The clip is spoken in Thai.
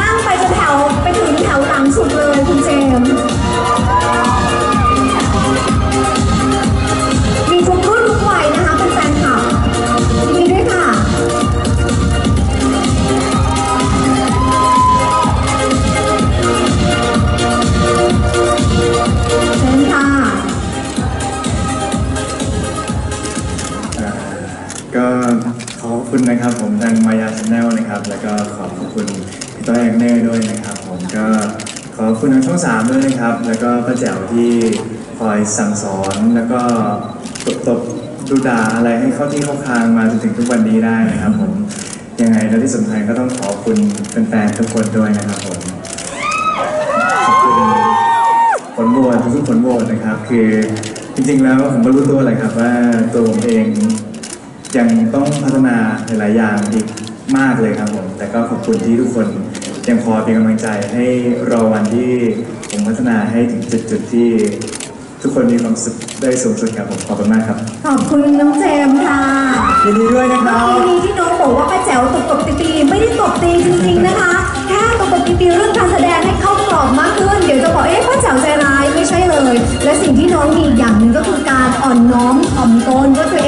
นั่งไปจนแถว ก็ขอบคุณนะครับผมทางมายาชาแนลนะครับ แล้วก็ขอบคุณพี่ต้อยแองเน่ด้วยนะครับ ผมก็ขอบคุณทางช่องสามด้วยนะครับ แล้วก็ป้าแจ๋วที่คอยสั่งสอนแล้วก็ตบตบดูด่าอะไรให้เข้าที่เข้าคางมาจนถึงทุกวันนี้ได้นะครับผมยังไงและที่สำคัญก็ต้องขอบคุณแฟนๆทุกคนด้วยนะครับผมขอบคุณผลโหวตทุกๆผลโหวตนะครับ คือจริงๆแล้วผมก็รู้ตัวแหละครับว่าตัวผมเอง ยังต้องพัฒนาหลายๆอย่างอีกมากเลยครับผม แต่ก็ขอบคุณที่ทุกคนยังคอยเป็นกำลังใจให้รอวันที่ผมพัฒนาให้ถึงจุดๆที่ ทุกคนมีความสุขได้สูงสุดครับผมขอบคุณมากครับขอบคุณน้องเจมส์ค่ะยินดีด้วยนะคเมื่รัอบกี้นี้ที่น้องบอกว่าป้าแจ๋วตบตบตีตีไม่ได้ตบตีจริงๆนะคะ แค่ตบตบตีตีเรื่องการแสดงให้เข้ากรอบมากขึ้น เดี๋ยวจะบอกเอ๊ะป้าแจ๋วใจร้ายไม่ใช่เลย และสิ่งที่น้องมีอีกอย่างหนึ่งก็คือการอ่อนน้อมถ่อมตนก็คือ